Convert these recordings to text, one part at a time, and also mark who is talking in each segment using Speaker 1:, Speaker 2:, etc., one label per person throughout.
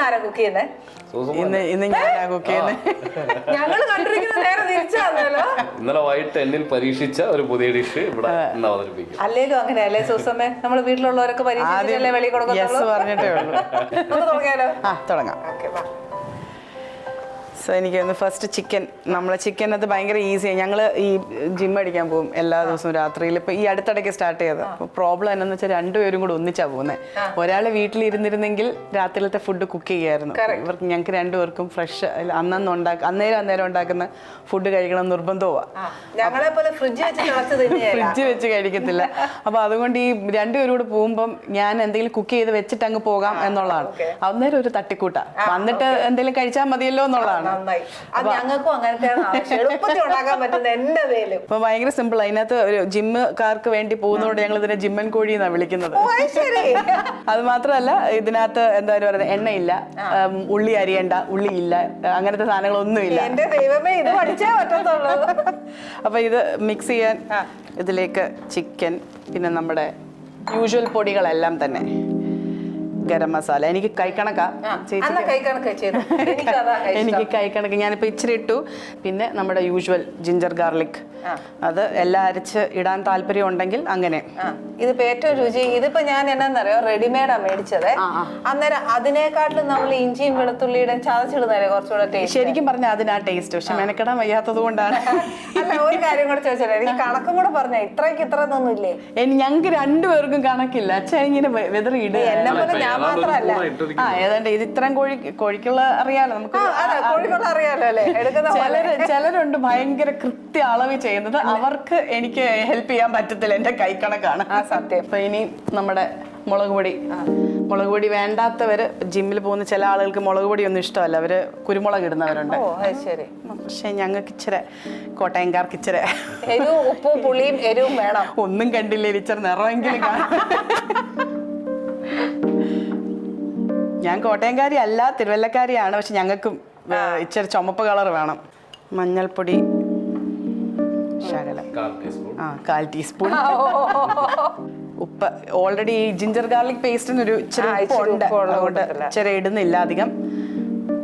Speaker 1: ഇന്ന് ആരാ കുക്ക്
Speaker 2: ഇന്ന് ഞാനാ ചെയ്യുന്നത്
Speaker 1: കണ്ടിരിക്കുന്നത് നേരെ തിരിച്ചാണല്ലോ
Speaker 3: ഇന്നലെ വൈകിട്ട് എന്നിൽ പരീക്ഷിച്ച ഒരു പുതിയ ഡിഷ് ഇവിടെ ഇന്ന് അവതരിപ്പിക്കും.
Speaker 1: അല്ലേലും അങ്ങനെയല്ലേ സൂസമ്മേ? നമ്മൾ വീട്ടിലുള്ളവരൊക്കെ പരീക്ഷിച്ചല്ലേ
Speaker 2: ഉള്ളൂ.
Speaker 1: നമുക്ക് തുടങ്ങിയാലോ?
Speaker 2: ആ തുടങ്ങാം.
Speaker 1: ഓക്കെ വാ
Speaker 2: സോ എനിക്ക് തോന്നുന്നു ഫസ്റ്റ് ചിക്കൻ നമ്മളെ ചിക്കൻ അത് ഭയങ്കര ഈസിയാണ് ഞങ്ങൾ ഈ ജിം അടിക്കാൻ പോകും എല്ലാ ദിവസവും രാത്രിയിൽ. ഇപ്പൊ ഈ അടുത്തിടയ്ക്ക് സ്റ്റാർട്ട് ചെയ്തത്. അപ്പോൾ പ്രോബ്ലം എന്നാന്ന് വെച്ചാൽ രണ്ടുപേരും കൂടെ ഒന്നിച്ചാ പോകുന്നത് ഒരാൾ വീട്ടിലിരുന്നിരുന്നെങ്കിൽ രാത്രിയിലത്തെ ഫുഡ് കുക്ക് ചെയ്യായിരുന്നു ഇവർക്ക് ഞങ്ങൾക്ക് രണ്ടുപേർക്കും ഫ്രഷ് അന്നന്ന് ഉണ്ടാക്ക അന്നേരം അന്നേരം ഉണ്ടാക്കുന്ന ഫുഡ് കഴിക്കണം നിർബന്ധമാണ്
Speaker 1: ഫ്രിഡ്ജ് വെച്ച്
Speaker 2: കഴിക്കത്തില്ല. അപ്പൊ അതുകൊണ്ട് ഈ രണ്ടുപേരും കൂടെ പോകുമ്പം ഞാൻ എന്തെങ്കിലും കുക്ക് ചെയ്ത് വെച്ചിട്ട് അങ്ങ് പോകാം എന്നുള്ളതാണ്. അന്നേരം ഒരു തട്ടിക്കൂട്ടാ. വന്നിട്ട് എന്തെങ്കിലും കഴിച്ചാൽ മതിയല്ലോ എന്നുള്ളതാണ്.
Speaker 1: നന്നായി. അത് ഞങ്ങൾക്കും അങ്ങനത്തെ എളുപ്പത്തിൽ ഉണ്ടാക്കാൻ പറ്റുന്ന എന്റെ പേരും
Speaker 2: അപ്പൊ ഭയങ്കര സിമ്പിൾ അതിനകത്ത് ഒരു ജിമ്മുകാർക്ക് വേണ്ടി പോകുന്നതുകൊണ്ട് ഞങ്ങൾ ഇതിനെ ജിമ്മൻ കോഴി എന്നാണ് വിളിക്കുന്നത്.
Speaker 1: അത്
Speaker 2: മാത്രമല്ല ഇതിനകത്ത് എന്താ പറയുക എണ്ണയില്ല ഉള്ളി അരിയണ്ട ഉള്ളി ഇല്ല അങ്ങനത്തെ സാധനങ്ങളൊന്നുമില്ല
Speaker 1: എന്റെ ദൈവമേ ഇത് പഠിച്ചേ പറ്റത്തുള്ളൂ.
Speaker 2: അപ്പൊ ഇത് മിക്സ് ചെയ്യാൻ ഇതിലേക്ക് ചിക്കൻ പിന്നെ നമ്മുടെ യൂഷ്വൽ പൊടികളെല്ലാം തന്നെ. ഗരം മസാല. എനിക്ക് കൈക്കണക്കാ. എനിക്ക് കൈക്കണക്ക്. ഞാനിപ്പോൾ ഇച്ചിരി ഇട്ടു. പിന്നെ നമ്മുടെ യൂഷ്വൽ ജിഞ്ചർ ഗാർലിക്. അത് എല്ലാം അരച്ച് ഇടാൻ താല്പര്യം ഉണ്ടെങ്കിൽ അങ്ങനെ.
Speaker 1: ഇതിപ്പോ ഏറ്റവും രുചി ഇതിപ്പോ ഞാൻ എന്നാന്നറിയോ? റെഡിമെയ്ഡാ മേടിച്ചത്. അന്നേരം അതിനെക്കാട്ടിലും നമ്മൾ ഇഞ്ചിയും വെളുത്തുള്ളിയുടെ ചതച്ചിടുന്നല്ലേ കുറച്ചുകൂടെ ടേസ്റ്റ്
Speaker 2: ശരിക്കും പറഞ്ഞാൽ അതിനാ ടേസ്റ്റ് പക്ഷെ മെനക്കെടാൻ വയ്യാത്തത് കൊണ്ടാണ്
Speaker 1: അല്ല ഒരു കാര്യം കൂടെ ചോദിച്ചാൽ എനിക്ക് കണക്കും കൂടെ പറഞ്ഞ. ഇത്രയ്ക്ക് ഇത്ര ഒന്നും ഇല്ലേ
Speaker 2: ഞങ്ങൾക്ക് രണ്ടുപേർക്കും കണക്കില്ല. അച്ഛൻ ഇങ്ങനെ വെതറി ഇടുക
Speaker 1: എന്നെ പോലെ ഞാൻ മാത്രമല്ല.
Speaker 2: ആ ഏതാണ്ട് ഇത് ഇത്രയും കോഴി കോഴിക്കുള്ള അറിയാലോ നമുക്ക്.
Speaker 1: കോഴിക്കുള്ള അറിയാലോ അല്ലേ? എടുക്കുന്ന
Speaker 2: ചിലരുണ്ട് ഭയങ്കര കൃത്യ അളവ് ചെയ്യുന്നത് അവർക്ക് എനിക്ക് ഹെൽപ്പ് ചെയ്യാൻ പറ്റത്തില്ല എന്റെ കൈക്കണക്കാണ്
Speaker 1: ആ സത്യം.
Speaker 2: അപ്പൊ ഇനി നമ്മുടെ മുളക് പൊടി. മുളക് പൊടി വേണ്ടാത്തവര് ജിമ്മിൽ പോകുന്ന ചില ആളുകൾക്ക് മുളക് പൊടി ഒന്നും ഇഷ്ടമല്ല. അവർ കുരുമുളക് ഇടുന്നവരുണ്ട്.
Speaker 1: ശരി.
Speaker 2: പക്ഷെ ഞങ്ങൾക്ക് ഇച്ചിരി കോട്ടയംകാർക്ക് ഇച്ചിരി
Speaker 1: എരിവും ഉപ്പും പുളിയും എരിവും വേണം.
Speaker 2: ഒന്നും കണ്ടില്ലേ ഇച്ചിരി നിറമെങ്കിലും ഞാൻ കോട്ടയംകാരി അല്ല തിരുവല്ലക്കാരിയാണ്. പക്ഷെ ഞങ്ങൾക്കും ഇച്ചിരി ചുമപ്പ് കളർ വേണം. മഞ്ഞൾപ്പൊടി ശകലം. ആ കാൽ ടീസ്പൂൺ. ഉപ്പ്. ഓൾറെഡി ജിഞ്ചർ ഗാർലിക് പേസ്റ്റിന് ഒരു
Speaker 1: ചെറിയ
Speaker 2: അതുകൊണ്ട്. ഇടുന്നില്ല അധികം.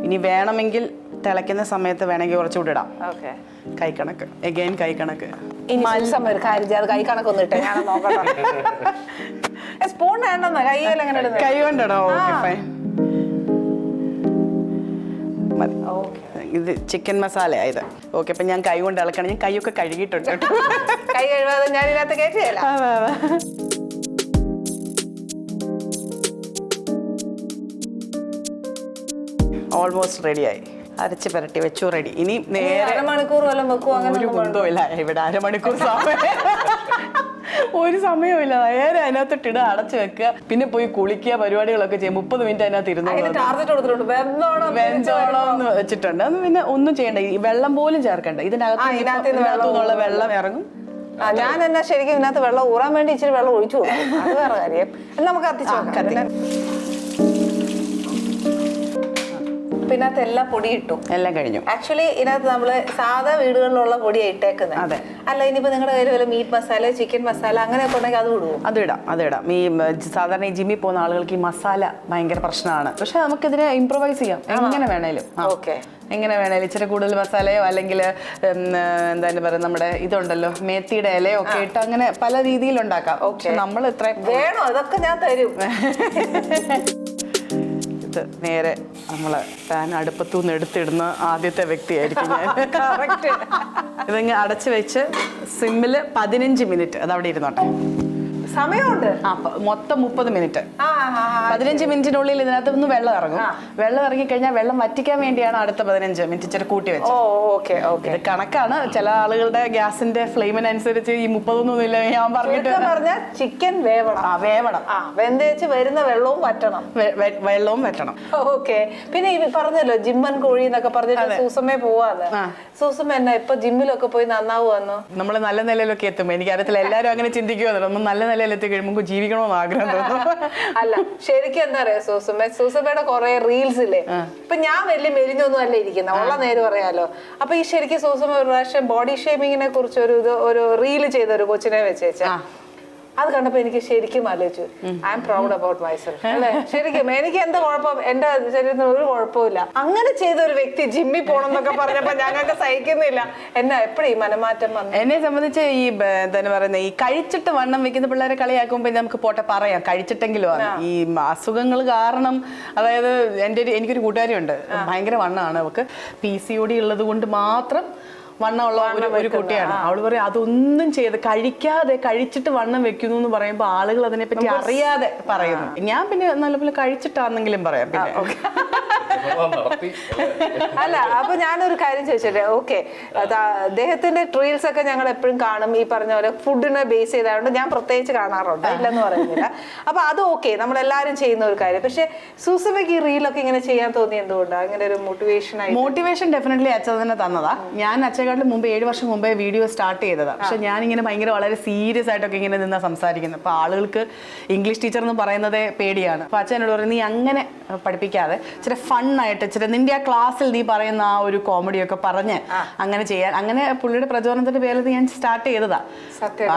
Speaker 2: ഇനി വേണമെങ്കിൽ തിളയ്ക്കുന്ന സമയത്ത് വേണമെങ്കിൽ കുറച്ചുകൂടി ഇടാം.
Speaker 1: ഓക്കെ.
Speaker 2: കൈക്കണക്ക് എഗെയിൻ കൈക്കണക്ക്
Speaker 1: സ്പൂൺ വേണ്ടെന്ന കൈയിൽ എങ്ങനെ ഇടുന്നത്?
Speaker 2: കൈ കൊണ്ടിടോ ഓക്കെ ഫൈൻ
Speaker 1: ഓക്കെ
Speaker 2: ഇത് ചിക്കൻ മസാല ഇത്. ഓക്കെ അപ്പൊ ഞാൻ കൈ കൊണ്ട് ഇളക്കണം. ഞാൻ കൈയൊക്കെ കഴുകിയിട്ടുണ്ട്
Speaker 1: കൈ കഴുകാതെ ഞാൻ ഇതിനകത്ത് കയറ്റിയല്ല.
Speaker 2: ഓൾമോസ്റ്റ് റെഡിയായി അരച്ച് പുരട്ടി വെച്ചു റെഡി ഇനി നേരെ
Speaker 1: അരമണിക്കൂർ വല്ലതും വെക്കും അങ്ങനെ
Speaker 2: ഒരു കുന്തമില്ല ഇവിടെ അരമണിക്കൂർ സമയം. ഒരു സമയമില്ല. നേരെ അതിനകത്ത് ഇട അടച്ചു വെക്കുക. പിന്നെ പോയി കുളിക്കുക പരിപാടികളൊക്കെ ചെയ്യും മുപ്പത് മിനിറ്റ് അതിനകത്ത് ഇരുന്ന്
Speaker 1: വെന്തോണം
Speaker 2: എന്ന് വെച്ചിട്ടുണ്ട്. അത് പിന്നെ ഒന്നും ചെയ്യണ്ട. ഈ വെള്ളം പോലും ചേർക്കണ്ട. ഇതിനകത്ത് വെള്ളം ഇറങ്ങും.
Speaker 1: ഞാൻ എന്നാ ശരിക്കും ഇതിനകത്ത് വെള്ളം ഊറാൻ വേണ്ടി ഇച്ചിരി വെള്ളം ഒഴിച്ചു കൊടുക്കും. അത് വേറെ കാര്യം. നമുക്ക് കത്തിച്ചു നോക്കാം. എല്ലാം പൊടി ഇട്ടു
Speaker 2: എല്ലാം കഴിഞ്ഞു.
Speaker 1: ആക്ച്വലി ഇതിനകത്ത് നമ്മൾ സാധാ വീടുകളിലുള്ള പൊടിയാണ് ഇട്ടേക്കുന്നത്
Speaker 2: അതെ.
Speaker 1: അല്ല ഇനിയിപ്പോ നിങ്ങളുടെ കയ്യിൽ വല്ല മീറ്റ് മസാല ചിക്കൻ മസാല അങ്ങനെയൊക്കെ ഉണ്ടെങ്കിൽ അത് വിടുവോ
Speaker 2: അത് ഇടാം അത് ഇടാം. ഈ സാധാരണ ഈ ജിമ്മിൽ പോകുന്ന ആളുകൾക്ക് ഈ മസാല ഭയങ്കര പ്രശ്നമാണ്. പക്ഷെ നമുക്കിതിനെ ഇംപ്രവൈസ് ചെയ്യാം. എങ്ങനെ വേണേലും.
Speaker 1: ഓക്കെ.
Speaker 2: എങ്ങനെ വേണേലും ഇച്ചിരി കൂടുതൽ മസാലയോ അല്ലെങ്കിൽ എന്താ പറയുക നമ്മുടെ ഇതുണ്ടല്ലോ മേത്തിയുടെ ഇലയോ ഒക്കെ ഇട്ട് അങ്ങനെ പല രീതിയിൽ ഉണ്ടാക്കാം. നമ്മൾ ഇത്ര
Speaker 1: വേണോ? അതൊക്കെ ഞാൻ തരും.
Speaker 2: ഇത് നേരെ നമ്മളെ പാൻ അടുപ്പത്തു നിന്ന് എടുത്തിടുന്ന ആദ്യത്തെ വ്യക്തിയായിരിക്കും ഞാൻ.
Speaker 1: അടച്ചു
Speaker 2: ഇതിങ്ങ് അടച്ചു വെച്ച് സിമ്മിൽ പതിനഞ്ച് മിനിറ്റ് അത് അവിടെ ഇരുന്നോട്ടെ.
Speaker 1: സമയമുണ്ട്.
Speaker 2: ആ മൊത്തം മുപ്പത് മിനിറ്റ്. പതിനഞ്ച് മിനിറ്റിനുള്ളിൽ ഇതിനകത്ത് നിന്ന് വെള്ളം ഇറങ്ങും. വെള്ളം ഇറങ്ങി കഴിഞ്ഞാൽ വെള്ളം വറ്റിക്കാൻ വേണ്ടിയാണ് അടുത്ത പതിനഞ്ച് മിനിറ്റ് ഇച്ചിരി കൂട്ടി വെച്ചത്.
Speaker 1: Okay okay.
Speaker 2: ഇത് കണക്കാണ്. ചില ആളുകളുടെ ഗ്യാസിന്റെ ഫ്ലെയിമിനനുസരിച്ച് ഈ മുപ്പതൊന്നും ഇല്ല ഞാൻ പറഞ്ഞിട്ട്
Speaker 1: പറഞ്ഞാൽ പറഞ്ഞ ചിക്കൻ വേവണം.
Speaker 2: ആ വേവണം.
Speaker 1: ആ വെന്തേച്ച് വരുന്ന വെള്ളവും വറ്റണം.
Speaker 2: വെള്ളവും വെട്ടണം
Speaker 1: ഓക്കെ. പിന്നെ ഈ പറഞ്ഞല്ലോ ജിമ്മൻ കോഴി എന്നൊക്കെ പറഞ്ഞിട്ട് സൂസമ്മേ പോവാന്ന്. സൂസമ്മ എന്നാ ഇപ്പൊ ജിമ്മിലൊക്കെ പോയി നന്നാവുന്നു
Speaker 2: നമ്മൾ നല്ല നിലയിലൊക്കെ എത്തുമ്പോ എനിക്ക് അറിയത്തില്ല എല്ലാവരും അങ്ങനെ ചിന്തിക്കുവാന്നല്ലോ നല്ല നിലയിൽ എത്തി കഴിയുമ്പോൾ ജീവിക്കണമെന്ന് ആഗ്രഹം തോന്നും.
Speaker 1: അല്ല ശരിക്കും എന്താ പറയാ സൂസമ്മ സൂസമ്മയുടെ കുറെ റീൽസ് ഇല്ലേ? ഇപ്പൊ ഞാൻ വലിയ മെലിഞ്ഞൊന്നും അല്ല ഇരിക്കുന്ന. ഉള്ള നേരം പറയാലോ. അപ്പൊ ഈ ശരിക്കും സൂസമ്മ ഒരു പ്രാവശ്യം ബോഡി ഷേമിങ്ങിനെ കുറിച്ച് ഒരു ഇത് ഒരു റീൽ ചെയ്ത ഒരു കൊച്ചിനെ വെച്ചേച്ച. അത് കണ്ടപ്പോ എനിക്ക് ശരിക്കും ആലോചിച്ചു. I am proud about myself അല്ലെ? ശരിക്കും എനിക്ക് എന്ത് കുഴപ്പം? എന്റെ ശരീരത്തിന് ഒരു കുഴപ്പമില്ല അങ്ങനെ ചെയ്ത ഒരു വ്യക്തി ജിമ്മിൽ പോകണം എന്നൊക്കെ പറഞ്ഞപ്പോ ഞങ്ങൾക്ക് സഹിക്കുന്നില്ല. എന്നാ എപ്പോഴും ഈ മനമാറ്റം വന്നു
Speaker 2: എന്നെ സംബന്ധിച്ച് ഈ എന്താ എന്താണ് പറയുന്നത് ഈ കഴിച്ചിട്ട് വണ്ണം വെക്കുന്ന പിള്ളേരെ കളിയാക്കുമ്പോൾ നമുക്ക് പോട്ടെ പറയാം. കഴിച്ചിട്ടെങ്കിലും ആണ്. ഈ അസുഖങ്ങൾ കാരണം അതായത് എന്റെ ഒരു എനിക്കൊരു കൂട്ടുകാരിയുണ്ട്. ഭയങ്കര വണ്ണമാണ് അവക്ക് പി സി ഒ ഡി ഉള്ളത് കൊണ്ട് മാത്രം വണ്ണമുള്ള ഒരു ഒരു കുട്ടിയാണ്. അവൾ പറയും അതൊന്നും ചെയ്ത് കഴിക്കാതെ കഴിച്ചിട്ട് വണ്ണം വെക്കുന്നു എന്ന് പറയുമ്പോൾ ആളുകൾ അതിനെപ്പറ്റി അറിയാതെ പറയുന്നു. ഞാൻ പിന്നെ നല്ലപോലെ കഴിച്ചിട്ടാണെങ്കിലും പറയാം പിന്നെ.
Speaker 1: അല്ല അപ്പൊ ഞാനൊരു കാര്യം ചോദിച്ചോട്ടെ? ഓക്കെ അദ്ദേഹത്തിന്റെ ട്രീൽസ് ഒക്കെ ഞങ്ങൾ എപ്പോഴും കാണും. ഈ പറഞ്ഞ പോലെ ഫുഡിനെ ബേസ് ചെയ്തായതുകൊണ്ട് ഞാൻ പ്രത്യേകിച്ച് കാണാറുണ്ട്. ഇല്ലെന്ന് പറയുന്നില്ല. അപ്പൊ അത് ഓക്കെ നമ്മൾ എല്ലാവരും ചെയ്യുന്ന ഒരു കാര്യം. പക്ഷെ സൂസമയ്ക്ക് ഈ റീലൊക്കെ ഇങ്ങനെ ചെയ്യാൻ തോന്നി എന്തുകൊണ്ടാണ് അങ്ങനെ ഒരു മോട്ടിവേഷൻ ആയി
Speaker 2: മോട്ടിവേഷൻ ഡെഫിനറ്റ്ലി അച്ഛൻ തന്നെ തന്നതാ. ഞാൻ അച്ഛക്കാട്ടിൽ മുമ്പ് ഏഴ് വർഷം മുമ്പേ വീഡിയോ സ്റ്റാർട്ട് ചെയ്തതാ. പക്ഷെ ഞാൻ ഇങ്ങനെ ഭയങ്കര വളരെ സീരിയസ് ആയിട്ടൊക്കെ ഇങ്ങനെ നിന്നാ സംസാരിക്കുന്നത്. അപ്പൊ ആളുകൾക്ക് ഇംഗ്ലീഷ് ടീച്ചർ എന്ന് പറയുന്നതേ പേടിയാണ്. അപ്പൊ അച്ഛനോട് പറയുന്നത് നീ അങ്ങനെ പഠിപ്പിക്കാതെ ഇച്ചിരി ഫണ്ണായിട്ട് ഇച്ചിരി നിന്റെ ആ ക്ലാസ്സിൽ നീ പറയുന്ന ആ ഒരു കോമഡിയൊക്കെ പറഞ്ഞ് അങ്ങനെ ചെയ്യാൻ. അങ്ങനെ പുള്ളിയുടെ പ്രചോദനത്തിന്റെ പേരിൽ ഞാൻ സ്റ്റാർട്ട് ചെയ്തതാ.
Speaker 1: സത്യം.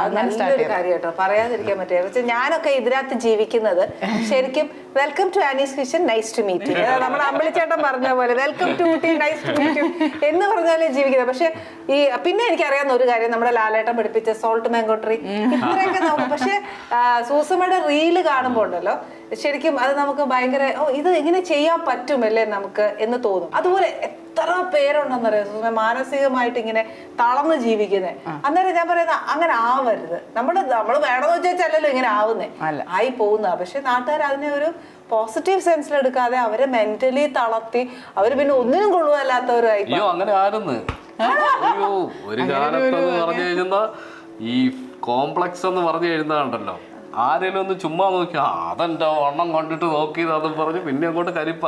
Speaker 1: പറയാതിരിക്കാൻ പറ്റില്ല. പക്ഷെ ഞാനൊക്കെ ഇതിനകത്ത് ജീവിക്കുന്നത് ശരിക്കും welcome to Annie's kitchen nice to meet നമ്മുടെ അമ്പളിച്ചേട്ടൻ പറഞ്ഞ പോലെ welcome to Ooty nice to meet എന്ന് പറഞ്ഞാലേ ജീവിക്കുന്നത്. പക്ഷെ ഈ പിന്നെ എനിക്കറിയാവുന്ന ഒരു കാര്യം നമ്മുടെ ലാലേട്ടൻ പഠിപ്പിച്ച സോൾട്ട് ട്രീ ഇത്രയൊക്കെ നമുക്ക് പക്ഷെ സൂസമ്മയുടെ റീൽ കാണുമ്പോൾ ഉണ്ടല്ലോ. ശരിക്കും അത് നമുക്ക് ഭയങ്കര ഓ ഇത് ഇങ്ങനെ ചെയ്യാൻ പറ്റുമല്ലേ നമുക്ക് എന്ന് തോന്നും. അതുപോലെ എത്ര പേരുണ്ടെന്നറിയാം സൂസമ്മ മാനസികമായിട്ട് ഇങ്ങനെ തളർന്ന് ജീവിക്കുന്നത് അന്നേരം ഞാൻ പറയുന്ന അങ്ങനെ ആവരുത്. നമ്മൾ നമ്മൾ വേണമെന്ന് വെച്ചാലല്ലോ ഇങ്ങനെ ആവുന്നേ.
Speaker 2: അല്ല.
Speaker 1: ആയി പോകുന്ന. പക്ഷെ നാട്ടുകാർ അതിനെ ഒരു പോസിറ്റീവ് സെൻസിൽ എടുക്കാതെ അവരെ മെന്റലി തളർത്തി അവർ പിന്നെ ഒന്നിനും കൊള്ളുവല്ലാത്തവരായി
Speaker 3: അങ്ങനെ ഒരു കാലത്ത് പറഞ്ഞു കഴിഞ്ഞാൽ ഈ കോംപ്ലക്സ് എന്ന് പറഞ്ഞു കഴിഞ്ഞാണ്ടല്ലോ ആരെങ്കിലും ഒന്ന് ചുമ്മാ നോക്കി അതെന്റെ വണ്ണം കണ്ടിട്ട് നോക്കിയതാന്ന് പറഞ്ഞു പിന്നെ അങ്ങോട്ട് കരിപ്പ.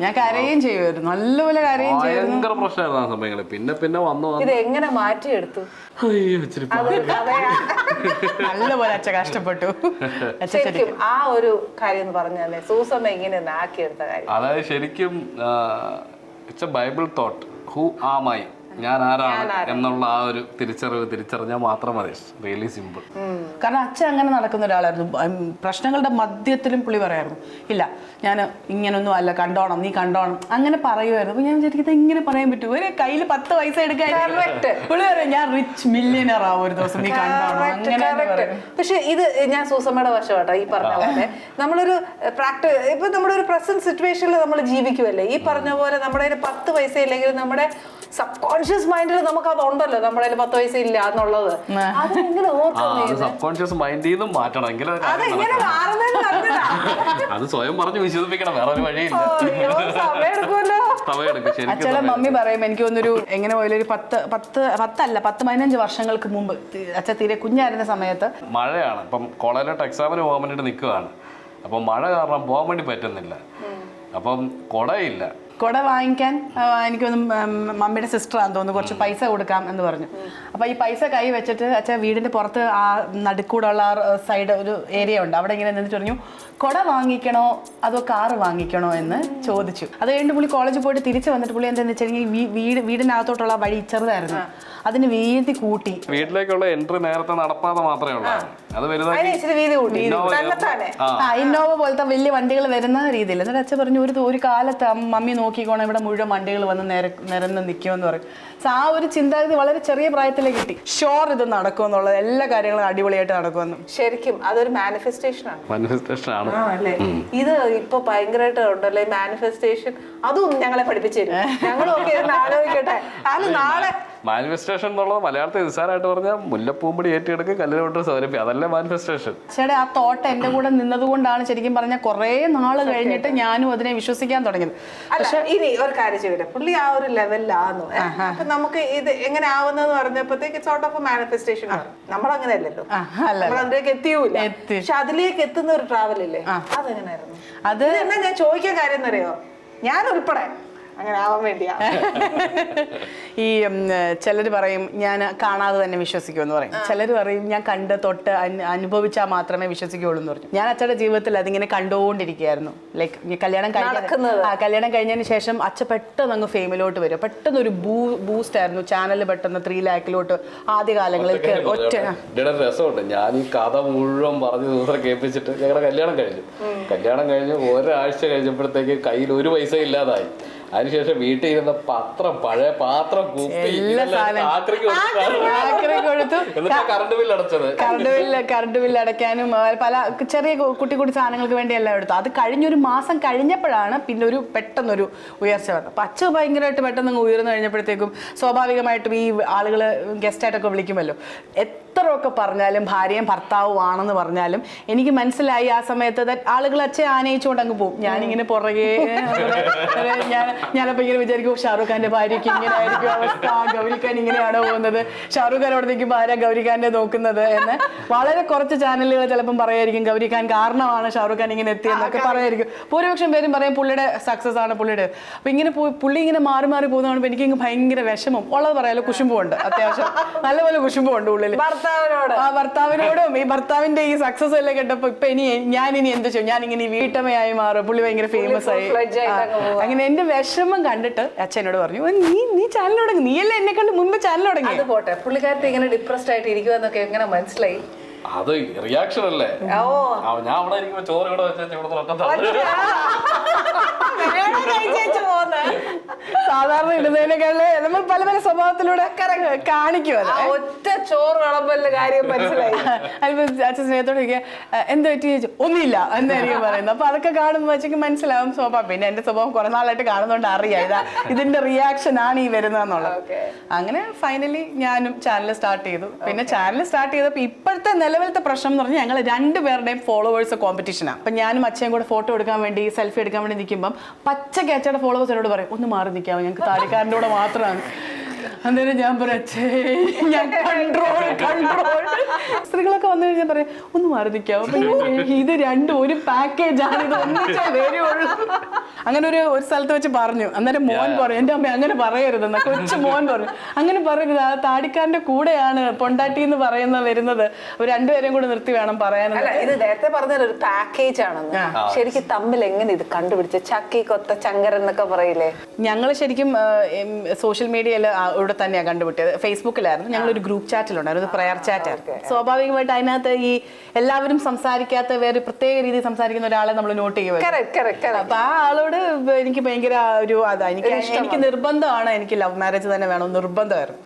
Speaker 2: ഞാൻ കരയും ചെയ്യുമായിരുന്നു നല്ലപോലെ കരയും ചെയ്യും
Speaker 3: ഭയങ്കര പ്രശ്നമായിരുന്നു ആ സമയങ്ങളിൽ. പിന്നെ പിന്നെ വന്നു വന്നു
Speaker 1: ഇത് എങ്ങനെ മാറ്റിയെടുത്തു?
Speaker 3: അയ്യോ ഇച്ചിരി പാ-
Speaker 2: നല്ലപോലെ അച്ഛ കഷ്ടപ്പെട്ടു. അച്ഛ ശരിക്കും
Speaker 1: ആ ഒരു കാര്യം എന്ന് പറഞ്ഞു സൂസമ്മ ഇങ്ങനെ ആക്കിയെടുത്ത കാര്യം.
Speaker 3: അതായത് ശരിക്കും it's a Bible thought who am I ഞാൻ ആരാണ് എന്നുള്ള ആ ഒരു തിരിച്ചറിവ് തിരിച്ചറിഞ്ഞാൽ മാത്രം മതി. റിയലി സിമ്പിൾ
Speaker 2: കാരണം അച്ഛൻ അങ്ങനെ നടക്കുന്ന ഒരാളായിരുന്നു. പ്രശ്നങ്ങളുടെ മധ്യത്തിലും പുള്ളി പറയായിരുന്നു. ഇല്ല ഞാൻ ഇങ്ങനൊന്നും അല്ല കണ്ടോണം നീ കണ്ടോണം. അങ്ങനെ പറയുമായിരുന്നു. അപ്പൊ ഞാൻ വിചാരിക്കുന്നത് ഇങ്ങനെ പറയാൻ പറ്റുമോ ഒരു കയ്യിൽ പത്ത് പൈസ എടുക്കാൻ
Speaker 1: Correct.
Speaker 2: പുള്ളി പറയും ഞാൻ റിച്ച് മില്യനർ ആവും ഒരു ദിവസം നീ കണ്ടോണം. അങ്ങനെ പറയും.
Speaker 1: പക്ഷെ ഇത് ഞാൻ സൂസമ്മയുടെ വശമാട്ടോ ഈ പറഞ്ഞ പോലെ. നമ്മളൊരു പ്രാക്ടി ഇപ്പൊ നമ്മുടെ ഒരു പ്രസന്റ് സിറ്റുവേഷനിൽ നമ്മൾ ജീവിക്കുമല്ലേ ഈ പറഞ്ഞ പോലെ നമ്മുടെ പത്ത് പൈസ ഇല്ലെങ്കിൽ നമ്മുടെ സബ് കോൺഷ്യസ് മൈൻഡിൽ നമുക്ക് അത് ഉണ്ടല്ലോ നമ്മുടെ കയ്യിൽ പത്ത് പൈസ ഇല്ല എന്നുള്ളത്. അത് എങ്ങനെ
Speaker 3: ആ
Speaker 1: ഓർക്കും
Speaker 3: അത് സബ് കോൺഷ്യസ് മൈൻഡിൽ നിന്നും മാറ്റണം. എങ്കിലും അത്
Speaker 1: അതെങ്ങനെ
Speaker 3: സ്വയം പറഞ്ഞു വിശ്വസിപ്പിക്കണം. വേറെ ഒരു വഴിയില്ല.
Speaker 2: അച്ഛനെ മമ്മി പറയും എനിക്ക് തോന്നുന്നൊരു എങ്ങനെ പോയാലും ഒരു പത്ത് പത്ത് പത്തല്ല പത്ത് പതിനഞ്ച് വർഷങ്ങൾക്ക് മുമ്പ് അച്ഛ അച്ഛൻ തീരെ കുഞ്ഞായിരുന്ന സമയത്ത്
Speaker 3: മഴയാണ്. ഇപ്പം കോളേജിലോട്ട് എക്സാമിന് പോകാൻ വേണ്ടിയിട്ട് നിൽക്കുകയാണ്. അപ്പം മഴ കാരണം പോകാൻ വേണ്ടി പറ്റുന്നില്ല. അപ്പം കുടയില്ല.
Speaker 2: കുട വാങ്ങിക്കാൻ എനിക്കൊന്ന് മമ്മിയുടെ സിസ്റ്റർ ആണെന്ന് തോന്നുന്നു. കുറച്ച് പൈസ കൊടുക്കാം എന്ന് പറഞ്ഞു. അപ്പോൾ ഈ പൈസ കൈ വെച്ചിട്ട് അച്ഛൻ വീടിന്റെ പുറത്ത് ആ നടുക്കൂടുള്ള സൈഡ് ഒരു ഏരിയ ഉണ്ട്. അവിടെ ഇങ്ങനെ നിന്നിട്ട് പറഞ്ഞു കുട വാങ്ങിക്കണോ? അതോ കാറ് വാങ്ങിക്കണോ? എന്ന് ചോദിച്ചു. അത് കഴിഞ്ഞിട്ട് പുള്ളി കോളേജിൽ പോയിട്ട് തിരിച്ച് വന്നിട്ട് പുള്ളി എന്താണെന്ന് വെച്ചിട്ടുണ്ടെങ്കിൽ വീട് വീടിനകത്തോട്ടുള്ള വഴി ചെറുതായിരുന്നു. അതിന് വീതി കൂട്ടി.
Speaker 3: വീട്ടിലേക്കുള്ള എൻട്രി നേരത്തെ നടപ്പാതെ മാത്രമേ ഉള്ളൂ അത്
Speaker 2: ഇന്നോവ പോലത്തെ വലിയ വണ്ടികൾ വരുന്ന രീതിയിൽ എന്നിട്ട് അച്ഛൻ പറഞ്ഞു ഒരു ഒരു കാലത്ത് അമ്മ- മമ്മി നോക്കിക്കോണം ഇവിടെ മുഴുവൻ വണ്ടികൾ വന്ന് നിര നിരന്ന് നിൽക്കുമെന്ന് പറയും. സോ ആ ഒരു ചിന്താഗതി വളരെ ചെറിയ പ്രായത്തിൽ കിട്ടി. ഷോർ ഇത് നടക്കും നടക്കുമെന്നുള്ളത് എല്ലാ കാര്യങ്ങളും അടിപൊളിയായിട്ട് നടക്കുമെന്നും.
Speaker 1: ശരിക്കും അതൊരു മാനിഫെസ്റ്റേഷൻ ആണ്.
Speaker 3: മാനിഫെസ്റ്റേഷൻ ആണ്.
Speaker 1: അല്ലേ? ഇത് ഇപ്പൊ ഭയങ്കരമായിട്ട് ഉണ്ടല്ലേ മാനിഫെസ്റ്റേഷൻ അതും ഞങ്ങളെ പഠിപ്പിച്ചു ഞങ്ങളും ഒക്കെ ആലോചിക്കട്ടെ. അത് നാളെ
Speaker 3: മാനിഫെസ്റ്റേഷൻ എന്നുള്ളത് മലയാളത്തിൽ നിസ്സാരമായിട്ട് പറഞ്ഞാൽ മുല്ലപ്പൂമ്പടി ഏറ്റെടുക്കുക കല്ലിലോട്ട് സൗരഭ്യം അതല്ല മാനിഫെസ്റ്റേഷൻ
Speaker 2: ചേട്ടാ ആ തോട്ട് എന്റെ കൂടെ നിന്നതുകൊണ്ടാണ് ശരിക്കും പറഞ്ഞ കുറേ നാൾ കഴിഞ്ഞിട്ട് ഞാനും അതിനെ വിശ്വസിക്കാൻ തുടങ്ങിയത്.
Speaker 1: പക്ഷെ ഇനി ഒരു കാര്യം ചെയ്യട്ടെ. പുള്ളി ആ ഒരു ലെവലിലാന്നു അപ്പൊ നമുക്ക് ഇത് എങ്ങനെ ആവുന്നെന്ന് പറഞ്ഞപ്പോഴത്തേക്ക് സോർട്ട് ഓഫ് മാനിഫെസ്റ്റേഷൻ നമ്മൾ അങ്ങനെ അല്ലല്ലോ. നമ്മൾ അതിലേക്ക് എത്തിയൂല.
Speaker 2: എത്തി.
Speaker 1: പക്ഷെ അതിലേക്ക് എത്തുന്ന ഒരു ട്രാവൽ ഇല്ലേ? അതെങ്ങനെയായിരുന്നു?
Speaker 2: അത്
Speaker 1: ഞാൻ ചോദിക്കാൻ കാര്യം എന്നറിയോ ഞാൻ ഉൾപ്പെടെ അങ്ങനെ ആവാൻ വേണ്ടിയാ.
Speaker 2: ഈ ചിലർ പറയും ഞാൻ കാണാതെ തന്നെ വിശ്വസിക്കുമെന്ന് പറയും. ചിലർ പറയും ഞാൻ കണ്ട് തൊട്ട് അനു- അനുഭവിച്ചാൽ മാത്രമേ വിശ്വസിക്കുകയുള്ളൂ എന്ന് പറഞ്ഞു ഞാൻ അച്ഛയുടെ ജീവിതത്തിൽ അതിങ്ങനെ കണ്ടുകൊണ്ടിരിക്കുകയായിരുന്നു. ലൈക്ക് കല്യാണം കഴിഞ്ഞ ആ കല്യാണം കഴിഞ്ഞതിന് ശേഷം അച്ഛ പെട്ടെന്ന് അങ്ങ് ഫെയിമിലോട്ട് വരും. പെട്ടെന്ന് ഒരു ബൂ ബൂസ്റ്റ് ആയിരുന്നു. ചാനൽ പെട്ടെന്ന് ത്രീ ലാക്കിലോട്ട് ആദ്യ കാലങ്ങളിൽ ഒറ്റ
Speaker 3: രസമുണ്ട്. ഞാൻ ഈ കഥ മുഴുവൻ പറഞ്ഞു ദിവസം കേൾപ്പിച്ചിട്ട് ഞങ്ങളുടെ കല്യാണം കഴിഞ്ഞു. കല്യാണം കഴിഞ്ഞ് ഒരാഴ്ച കഴിഞ്ഞപ്പോഴത്തേക്ക് കയ്യിൽ ഒരു പൈസ ഇല്ലാതായി. അതിനുശേഷം വീട്ടിൽ ഇരുന്ന പത്രം പഴയ പാത്രം കുപ്പി
Speaker 2: കൊടുത്തു
Speaker 3: കറണ്ട് ബില്ല് അടച്ചത്.
Speaker 2: കറണ്ട് ബില്ല് കറണ്ട് ബില്ല് അടയ്ക്കാനും പല ചെറിയ കുട്ടി കുട്ടി സാധനങ്ങൾക്ക് വേണ്ടി എല്ലാം എടുത്തു. അത് കഴിഞ്ഞൊരു മാസം കഴിഞ്ഞപ്പോഴാണ് പിന്നെ ഒരു പെട്ടെന്നൊരു ഉയർച്ച വന്നത്. അപ്പം അച്ഛ ഭയങ്കരമായിട്ട് പെട്ടെന്ന് ഉയർന്നു കഴിഞ്ഞപ്പോഴത്തേക്കും സ്വാഭാവികമായിട്ടും ഈ ആളുകൾ ഗസ്റ്റായിട്ടൊക്കെ വിളിക്കുമല്ലോ. എത്രയൊക്കെ പറഞ്ഞാലും ഭാര്യയും ഭർത്താവും ആണെന്ന് പറഞ്ഞാലും എനിക്ക് മനസ്സിലായി ആ സമയത്ത് ആളുകൾ അച്ഛൻ ആനയിച്ചുകൊണ്ട് അങ്ങ് പോകും. ഞാനിങ്ങനെ പുറകെ ഞാൻ ഞാനപ്പോൾ ഇങ്ങനെ വിചാരിക്കും ഷാറുഖ് ഖാന്റെ ഭാര്യയ്ക്ക് ഇങ്ങനെ ആയിരിക്കും അവസ്ഥ ഗൗരി ഖാൻ ഇങ്ങനെയാണോ പോകുന്നത്? ഷാറുഖ് ഖാൻ അവിടെ നിൽക്കുമ്പോൾ ആരാ ഗൗരി ഖാന്റെ നോക്കുന്നത് എന്ന് വളരെ കുറച്ച് ചാനലുകൾ ചിലപ്പം പറയായിരിക്കും ഗൗരി ഖാൻ കാരണമാണ് ഷാറുഖ് ഖാൻ ഇങ്ങനെ എത്തിയെന്നൊക്കെ പറയായിരിക്കും. ഭൂരിപക്ഷം പേരും പറയും പുള്ളിയുടെ സക്സസ് ആണ് പുള്ളിയുടെ. അപ്പൊ ഇങ്ങനെ പോയി പുള്ളി ഇങ്ങനെ മാറി മാറി പോകുന്നതാണ് എനിക്ക് ഭയങ്കര വിഷമം. ഉള്ളത് പറയാലോ കുശുമ്പുണ്ട് അത്യാവശ്യം. നല്ലപോലെ കുശുമ്പുണ്ട് ഉള്ളിൽ ആ ഭർത്താവിനോടും. ഈ ഭർത്താവിന്റെ ഈ സക്സസ് എല്ലാം കേട്ടപ്പോ ഇപ്പൊ ഇനി ഞാൻ ഇനി എന്ത് ചെയ്യും? ഞാൻ ഇങ്ങനെ വീട്ടമ്മയായി മാറും. പുള്ളി ഭയങ്കര ഫേമസ് ആയി. അങ്ങനെ എന്റെ വിഷമം കണ്ടിട്ട് അച്ഛനോട് പറഞ്ഞു നീ നീ ചാനൽ തുടങ്ങി. നീ അല്ലേ എന്നെ കണ്ട് മുമ്പ് ചാനൽ തുടങ്ങി
Speaker 1: അത് പോട്ടെ. പുള്ളിക്കാരത്തെ ഇങ്ങനെ ഡിപ്രസ്ഡ് ആയിട്ട് ഇരിക്കുമെന്നൊക്കെ എങ്ങനെ മനസ്സിലായി?
Speaker 3: അത് റിയാക്ഷൻ അല്ലേ? ഞാൻ അവിടെ ഇരിക്കുമ്പോ ചോറ് ഇവിടെ വെച്ചാൽ ഇവിടെ.
Speaker 2: സാധാരണ ഇടുന്നതിനേക്കാൾ നമ്മൾ പല പല സ്വഭാവത്തിലൂടെ കാണിക്കും
Speaker 1: ഒറ്റ ചോറ് വിളമ്പല്ല കാര്യം മനസ്സിലായി.
Speaker 2: അച്ഛൻ സ്നേഹത്തോട് ഇരിക്കുക എന്താ പറ്റി? ചോദിച്ചു ഒന്നുമില്ല എന്നായിരിക്കും പറയുന്നത് അപ്പൊ അതൊക്കെ കാണുമ്പോൾ അച്ഛക്ക് മനസ്സിലാവും സ്വഭാവം. പിന്നെ എന്റെ സ്വഭാവം കുറെ നാളായിട്ട് കാണുന്നതുകൊണ്ട് അറിയാം. ഇതാ ഇതിന്റെ റിയാക്ഷൻ ആണ് ഈ വരുന്നതെന്നുള്ളത്. അങ്ങനെ ഫൈനലി ഞാനും ചാനൽ സ്റ്റാർട്ട് ചെയ്തു. പിന്നെ ചാനൽ സ്റ്റാർട്ട് ചെയ്തപ്പോ ഇപ്പോഴത്തെ നിലവിലത്തെ പ്രശ്നം എന്ന് പറഞ്ഞാൽ ഞങ്ങൾ രണ്ടുപേരുടെയും ഫോളോവേഴ്സ് കോമ്പറ്റീഷനാണ് അപ്പം ഞാനും അച്ഛയും കൂടെ ഫോട്ടോ എടുക്കാൻ വേണ്ടി സെൽഫി എടുക്കാൻ വേണ്ടി നിൽക്കുമ്പം പച്ച കേച്ചയുടെ ഫോളോവേഴ്സ് എന്നോട് പറയും ഒന്ന് മാറി നിൽക്കാമോ ഞങ്ങൾക്ക് താടിക്കാരന്റെ കൂടെ മാത്രമാണ്. അന്നേരം ഞാൻ പറയും ഞാൻ കൺട്രോൾ കൺട്രോൾ സ്ത്രീകളൊക്കെ വന്നു കഴിഞ്ഞാൽ പറയാം ഒന്ന് മാറി ഇത് രണ്ടും ഒരു പാക്കേജ് ആണ്. ഇത് ഒന്നിച്ചേ അങ്ങനെ ഒരു ഒരു സ്ഥലത്ത് വെച്ച് പറഞ്ഞു. അന്നേരം മോൻ പറഞ്ഞു എന്റെ അമ്മ അങ്ങനെ പറയരുത്. എന്നൊക്കെ കൊച്ചു മോൻ പറഞ്ഞു അങ്ങനെ പറയരുത്. ആ താടിക്കാരന്റെ കൂടെയാണ് പൊണ്ടാട്ടി എന്ന് പറയുന്ന വരുന്നത്. രണ്ടുപേരെയും കൂടെ നിർത്തി വേണം പറയാൻ
Speaker 1: ഇത് നേരത്തെ പറഞ്ഞ ഒരു പാക്കേജ് ആണെന്ന്. ശരിക്കും തമ്മിൽ എങ്ങനെ ഇത് കണ്ടുപിടിച്ച? ചക്കി കൊത്ത ചങ്കരൻ എന്നൊക്കെ പറയില്ലേ?
Speaker 2: ഞങ്ങൾ ശരിക്കും സോഷ്യൽ മീഡിയയിൽ ഇവിടെ തന്നെയാണ് കണ്ടുപിട്ടിയത് ഫേസ്ബുക്കിലായിരുന്നു ഞങ്ങൾ ഒരു ഗ്രൂപ്പ് ചാറ്റിലുണ്ടായിരുന്നു ഒരു പ്രയർ ചാറ്റായിരുന്നു സ്വാഭാവികമായിട്ട് അതിനകത്ത് ഈ എല്ലാവരും സംസാരിക്കാത്ത വേറെ പ്രത്യേക രീതിയിൽ സംസാരിക്കുന്ന ഒരാളെ നമ്മൾ നോട്ട്
Speaker 1: ചെയ്യുക
Speaker 2: അപ്പൊ ആ ആളോട് എനിക്ക് ഭയങ്കര ഒരു അതാ എനിക്ക് എനിക്ക് നിർബന്ധമാണ് എനിക്ക് ലവ് മാരേജ് തന്നെ വേണം നിർബന്ധമായിരുന്നു.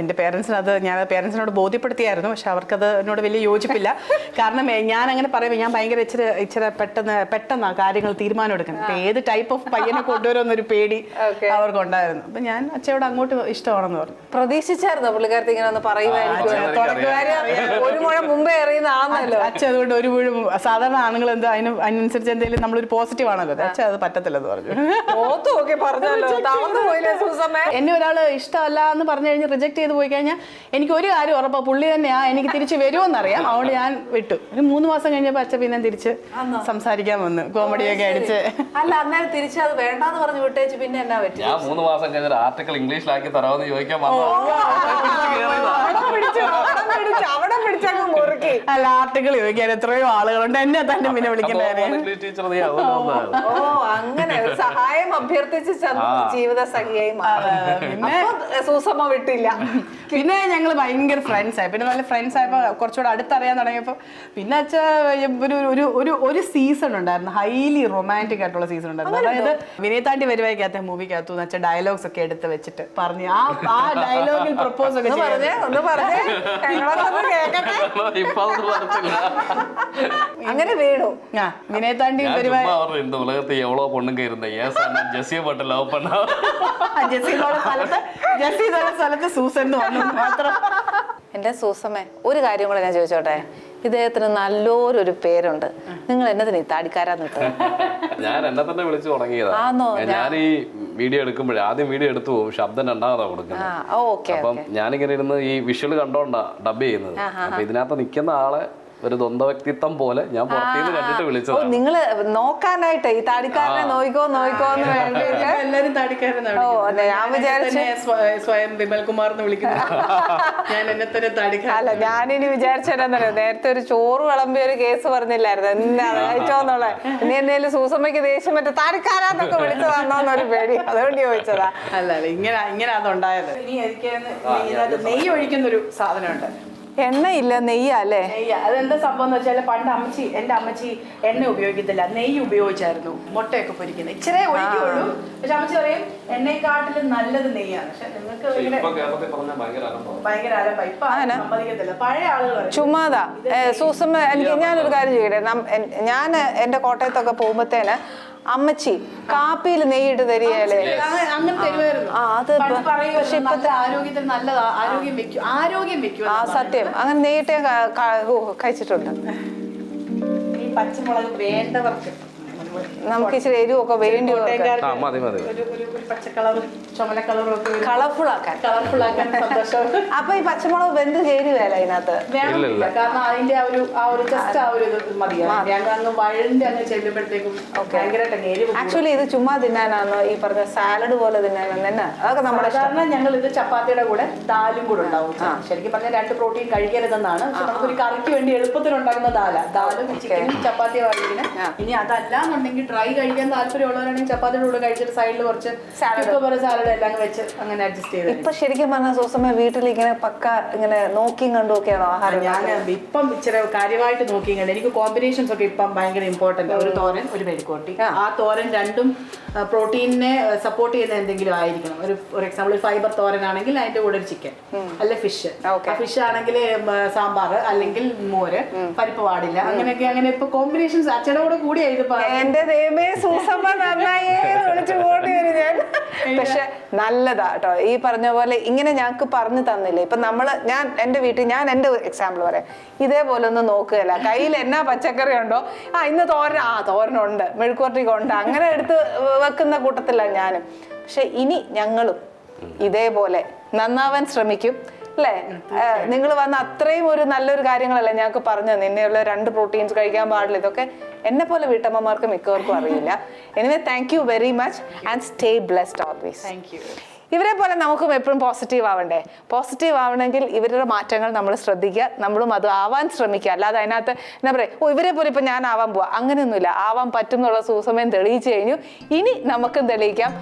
Speaker 2: എന്റെ പേരൻസിന് അത് ഞാൻ പേരൻസിനോട് ബോധ്യപ്പെടുത്തിയായിരുന്നു. പക്ഷെ അവർക്കത് എന്നോട് വലിയ യോജിപ്പില്ല. കാരണം ഞാൻ അങ്ങനെ പറയുമ്പോൾ ഞാൻ ഭയങ്കര ഇച്ചിരി ഇച്ചിരി പെട്ടെന്ന് പെട്ടെന്ന് കാര്യങ്ങൾ തീരുമാനം എടുക്കണം ഏത് ടൈപ്പ് ഓഫ് പയ്യനെ കൊണ്ടുവരുമെന്നൊരു പേടി. അവർക്കുണ്ടായിരുന്നു. അപ്പൊ ഞാൻ അച്ഛയോട് അങ്ങോട്ട് ഇഷ്ടമാണെന്ന് പറഞ്ഞു.
Speaker 1: പ്രതീക്ഷിച്ചായിരുന്നു പുള്ളിക്കാരത്തി ഇങ്ങനെ ഒന്ന് പറയുമായിരിക്കും
Speaker 3: ആ,
Speaker 1: തുടക്കകാര്യം ഒരു മുഴ മുമ്പേ അറിയുന്ന ആന്നല്ലോ.
Speaker 2: അച്ഛൻ അതുകൊണ്ട് ഒരു മുഴുവൻ സാധാരണ ആണുങ്ങൾ എന്താ അതിന് അതിനനുസരിച്ച് എന്തെങ്കിലും നമ്മളൊരു പോസിറ്റീവ് ആണല്ലോ. അച്ഛൻ അത് പറ്റത്തില്ലെന്ന് പറഞ്ഞു.
Speaker 1: പറഞ്ഞല്ലോ.
Speaker 2: എന്നെ ഒരാൾ ഇഷ്ടമല്ല എന്ന് പറഞ്ഞു കഴിഞ്ഞാൽ റിജക്ട് ചെയ്ത് പോയി കഴിഞ്ഞാൽ എനിക്ക് ഒരു കാര്യം ഉറപ്പാ. പുള്ളി തന്നെയാ. എനിക്ക് തിരിച്ച് വരുമെന്നറിയാം. അതുകൊണ്ട് ഞാൻ വിട്ടു. ഒരു മൂന്ന് മാസം കഴിഞ്ഞപ്പോൾ അച്ഛൻ പിന്നെ തിരിച്ച് സംസാരിക്കാൻ വന്നു. കോമഡിയൊക്കെ അടിച്ച്.
Speaker 1: അല്ല അന്നേരം തിരിച്ച് അത് വേണ്ടാന്ന് പറഞ്ഞു വിട്ടേച്ച് പിന്നെ എന്നാ പറ്റി?
Speaker 3: മൂന്ന് മാസം കഴിഞ്ഞ ആർട്ടിക്കിൾ ഇംഗ്ലീഷിലാക്കി തരാമെന്ന് ചോദിക്കാൻ
Speaker 2: അല്ല ആർട്ടിക്കിൾ ചോദിക്കാൻ എത്രയോ ആളുകളുണ്ട്. എന്നെ തന്നെ പിന്നെ
Speaker 3: വിളിക്കണ്ടേ
Speaker 1: ഓ. അങ്ങനെ ഒരു സഹായം അഭ്യർത്ഥിച്ച് ചെന്ന് ജീവിത സഖിയായി മാറി.
Speaker 2: പിന്നെ
Speaker 1: സൂസമ്മ വിട്ടില്ല.
Speaker 2: പിന്നെ ഞങ്ങൾ ഭയങ്കര ഫ്രണ്ട്സ് ആയി. പിന്നെ നല്ല ഫ്രണ്ട്സ് ആയപ്പോൾ കുറച്ചുകൂടെ അടുത്തറിയാൻ തുടങ്ങിയപ്പോൾ പിന്നെ അച്ഛാ ഒരു ഒരു ഒരു ഒരു സീസൺ ഉണ്ടായിരുന്നു. ഹൈലി റൊമാന്റിക് ആയിട്ടുള്ള സീസൺ ഉണ്ടായിരുന്നു. അതായത് വിനയതാണ്ടി വരുവായിക്കകത്തെ മൂവിക്കകത്തു എന്ന് വെച്ചാൽ ഡയലോഗ്സ് ഒക്കെ എടുത്ത് വെച്ചിട്ട് പറഞ്ഞു ആ ആ ഡയലോഗിൽ പ്രപ്പോസ് ഒക്കെ
Speaker 1: ഒന്ന് പറഞ്ഞേ
Speaker 2: ചെയ്യാൻ
Speaker 1: ഒന്ന് പറഞ്ഞേ ഞങ്ങളൊന്ന് കേക്കട്ടെ
Speaker 3: ഇപ്പൊ അതൊന്നും നടത്തില്ല.
Speaker 1: അങ്ങനെ വീണു
Speaker 2: ആ വിനയതാണ്ടി
Speaker 3: ഞാൻ
Speaker 2: വരുവായി
Speaker 3: சும்மா அவர் இந்த உலகத்தை எவ்வளவு பொண்ணுங்க இருந்த ஏன் சார் நான் ஜெஸ்ஸியை மட்டும் லவ் பண்ணா
Speaker 2: ജെസ്സി എന്നുള്ള സ്ഥലത്ത് ജെസ്സി എന്നുള്ള സ്ഥലത്ത് സൂസൻ എന്ന് വന്നു മാത്രം
Speaker 1: എന്റെ സൂസമ്മേ ഒരു കാര്യം കൂടെ ഞാൻ ചോദിച്ചോട്ടെ ഇദ്ദേഹത്തിന് നല്ലൊരു പേരുണ്ട് നിങ്ങൾ എന്നതിന് ഈ താടിക്കാരാന്ന് ഇട്ടത്
Speaker 3: ഞാൻ എന്നെ തന്നെ വിളിച്ചു തുടങ്ങിയതാ
Speaker 1: ആന്നോ?
Speaker 3: ഞാൻ ഈ വീഡിയോ എടുക്കുമ്പോഴേ ആദ്യം വീഡിയോ എടുത്തു പോകും ശബ്ദം രണ്ടാമതാ കൊടുക്കുന്നത്. അപ്പം ഞാനിങ്ങനെ ഇരുന്ന് ഈ വിഷ്വൽ കണ്ടോണ്ടാ ഡബ് ചെയ്യുന്നത്. അപ്പൊ ഇതിനകത്ത് നിൽക്കുന്ന ആളെ ഒരു ദ്വന്ദ്വ വ്യക്തിത്വം പോലെ ഞാൻ പുറത്തുനിന്ന് കണ്ടിട്ട് വിളിച്ചത്
Speaker 1: നിങ്ങൾ നോക്കാനായിട്ട് ഈ താടിക്കാരനെ നോയിക്കോ നോയിക്കോ എന്ന് വേണ്ടിയിട്ട്
Speaker 2: എല്ലാരും
Speaker 1: ഞാൻ വിചാരിച്ചു-
Speaker 2: സ്വയം എന്ന് വിളിക്കുന്നത് ഞാൻ എന്നെ തന്നെ താടിക്കാരൻ
Speaker 1: അല്ല ഞാനിനി വിചാരിച്ചെന്നറിയോ നേരത്തെ ഒരു ചോറ് വിളമ്പിയ ഒരു കേസ് പറഞ്ഞില്ലായിരുന്നു. എന്താണ് കഴിച്ചോന്നുള്ളത് ഇനി എന്തെങ്കിലും സൂസമ്മയ്ക്ക് ദേഷ്യം മറ്റേ താടിക്കാരാന്നൊക്കെ വിളിച്ചതാണോന്നൊരു പേടി. അതുകൊണ്ട് ചോദിച്ചതാ.
Speaker 2: അല്ല അല്ല ഇങ്ങനെ ഇങ്ങനെ അതുണ്ടായത്. ഇനി എനിക്ക് നെയ്യ് നെയ്യ് ഒഴിക്കുന്ന ഒരു സാധനമുണ്ട്.
Speaker 1: എണ്ണയില്ല നെയ്യാ അല്ലേ
Speaker 2: നെയ്യ്. അതെന്താ സംഭവം എന്ന് വെച്ചാൽ പണ്ട് അമ്മച്ചി എന്റെ അമ്മച്ചി എണ്ണ ഉപയോഗിക്കത്തില്ല. നെയ്യ് ഉപയോഗിച്ചായിരുന്നു മുട്ടയൊക്കെ പൊരിക്കുന്നത്. ഇച്ചിരി ഒഴിക്കുള്ളൂ. പക്ഷെ അമ്മച്ചി പറയും എണ്ണയെക്കാട്ടിലും നല്ലത് നെയ്യാണ്. പക്ഷെ നിങ്ങൾക്ക്
Speaker 3: ഭയങ്കര അലമ്പാണ്
Speaker 2: ഭയങ്കര അലമ്പ. ഇപ്പൊ ആരും സമ്മതിക്കത്തില്ല. പഴയ ആളുകൾ പറയും,
Speaker 1: ചുമ്മാതാ. സൂസമ്മ എനിക്ക് ഞാനൊരു കാര്യം ചെയ്യട്ടെ. ഞാൻ എന്റെ കോട്ടയത്തൊക്കെ പോകുമ്പത്തേന് അമ്മച്ചി കാപ്പിയിൽ നെയ്യിട്ട് തരികയല്ലേ? ആ, അത് പക്ഷെ
Speaker 2: ആരോഗ്യത്തിന് നല്ലതാ ആരോഗ്യം വെക്കും ആരോഗ്യം വെക്കും
Speaker 1: ആ സത്യം. അങ്ങനെ നെയ്യിട്ട് കഴിച്ചിട്ടുണ്ട്.
Speaker 2: ഈ പച്ചമുളക് വേണ്ടവർക്ക്
Speaker 1: നമുക്ക് ഇച്ചിരി എരിവൊക്കെ വേണ്ടി
Speaker 3: ആ മതി മതി.
Speaker 1: കളർഫുൾ ആക്കാൻ
Speaker 2: കളർഫുൾ ആക്കാൻ സന്തോഷം.
Speaker 1: അപ്പൊ ഈ പച്ചമുളക് വെന്ത് ചേരുവല്ല അതിനകത്ത്
Speaker 2: കാരണം അതിന്റെ ആ ഒരു ആ ഒരു ജസ്റ്റ് ആ ഒരു ഇത് മതിയാണ് ഞങ്ങൾ അങ്ങ് വഴണ്ട് അങ്ങ് ചെല്ലുമ്പോഴത്തേക്കും ഭയങ്കരമായിട്ട് അങ്ങ് എരിവ്
Speaker 1: ആക്ച്വലി ഇത് ചുമ്മാ തിന്നാനാണോ ഈ പറഞ്ഞ സാലഡ് പോലെ തിന്നാനാണ് തന്നെ അതൊക്കെ നമ്മുടെ കാരണം
Speaker 2: സാധാരണ ഞങ്ങൾ ഇത് ചപ്പാത്തിയുടെ കൂടെ ദാലും കൂടെ ഉണ്ടാവും. ശരിക്കും പറഞ്ഞാൽ രണ്ട് പ്രോട്ടീൻ കഴിക്കരുതെന്നാണ്. നമുക്ക് നമുക്കൊരു കറിക്ക് വേണ്ടി എളുപ്പത്തിൽ ഉണ്ടാക്കുന്ന ദാല ദാലും ചിക്കനും ചപ്പാത്തി വാങ്ങിക്കുന്ന ഇനി അതല്ല എന്നുണ്ടെങ്കിൽ ഡ്രൈ കഴിക്കാൻ താല്പര്യമുള്ളവരാണെങ്കിൽ ചപ്പാത്തിയുടെ കൂടെ കഴിച്ചിട്ട് സൈഡിൽ കുറച്ച് പോലെ സാലഡ് എല്ലാം വെച്ച് അങ്ങനെ അഡ്ജസ്റ്റ് ചെയ്ത്
Speaker 1: ഇപ്പൊ ശരിക്കും പറഞ്ഞ സൂസമ്മ വീട്ടിൽ ഇങ്ങനെ പക്ക ഇങ്ങനെ നോക്കിയും കണ്ടുമൊക്കെയാണോ ആഹാരം
Speaker 2: ഞാൻ ഇപ്പം ഇച്ചിരി കാര്യമായിട്ട് നോക്കി കണ്ടു. എനിക്ക് കോമ്പിനേഷൻസ് ഒക്കെ ഇപ്പം ഭയങ്കര ഇമ്പോർട്ടന്റ് ഒരു തോരൻ ഒരു മെഴുക്കോട്ടി ആ തോരൻ രണ്ടും പ്രോട്ടീനിനെ സപ്പോർട്ട് ചെയ്യുന്ന എന്തെങ്കിലും ആയിരിക്കണം. ഒരു ഫോർ എക്സാമ്പിൾ ഫൈബർ തോരൻ ആണെങ്കിൽ അതിന്റെ കൂടെ ഒരു ചിക്കൻ അല്ലെ ഫിഷ്. ഫിഷ് ആണെങ്കിൽ സാമ്പാർ അല്ലെങ്കിൽ മോര് പരിപ്പ് പാടില്ല അങ്ങനെയൊക്കെ അങ്ങനെ ഇപ്പൊ കോമ്പിനേഷൻസ് അച്ഛയുടെ കൂടി കൂടിയായി ഇതിപ്പോ
Speaker 1: എന്റെ ദൈവമേ സൂസമ്മ നന്നായി വിളിച്ചു വരും ഞാൻ. പക്ഷെ നല്ലതാ കേട്ടോ ഈ പറഞ്ഞ പോലെ ഇങ്ങനെ ഞങ്ങൾക്ക് പറഞ്ഞു തന്നില്ലേ. ഇപ്പൊ നമ്മൾ ഞാൻ എന്റെ വീട്ടിൽ ഞാൻ എന്റെ എക്സാമ്പിൾ പറയാം. ഇതേപോലെ ഒന്ന് നോക്കുകയല്ല. കയ്യിൽ എന്നാ പച്ചക്കറി ഉണ്ടോ? ആ ഇന്ന് തോരൻ ആ തോരനുണ്ട്. മെഴുക്കുവരട്ടിക്ക് ഉണ്ട് അങ്ങനെ എടുത്ത് വെക്കുന്ന കൂട്ടത്തിലാണ് ഞാനും. പക്ഷെ ഇനി ഞങ്ങളും ഇതേപോലെ നന്നാവാൻ ശ്രമിക്കും അല്ലേ? നിങ്ങൾ വന്ന അത്രയും ഒരു നല്ലൊരു കാര്യങ്ങളല്ലേ ഞങ്ങൾക്ക് പറഞ്ഞു നിന്നെയുള്ള ഇന്നെയുള്ള രണ്ട് പ്രോട്ടീൻസ് കഴിക്കാൻ പാടില്ല. ഇതൊക്കെ എന്നെ പോലെ വീട്ടമ്മമാർക്ക് മിക്കവർക്കും അറിയില്ല. Anyway thank you very much and stay blessed always
Speaker 2: thank you
Speaker 1: ഇവരെ പോലെ നമുക്കും എപ്പോഴും പോസിറ്റീവ് ആവണ്ടേ? പോസിറ്റീവ് ആവണമെങ്കിൽ ഇവരുടെ മാറ്റങ്ങൾ നമ്മൾ ശ്രദ്ധിക്കുക നമ്മളും അത് ആവാൻ ശ്രമിക്കുക. അല്ലാതെ അതിനകത്ത് എന്താ പറയുക ഓ ഇവരെ പോലെ ഇപ്പം ഞാൻ ആവാൻ പോവാ. അങ്ങനെയൊന്നുമില്ല. ആവാൻ പറ്റുന്നുള്ള സൂസമയം തെളിയിച്ചു കഴിഞ്ഞു. ഇനി നമുക്കും തെളിയിക്കാം.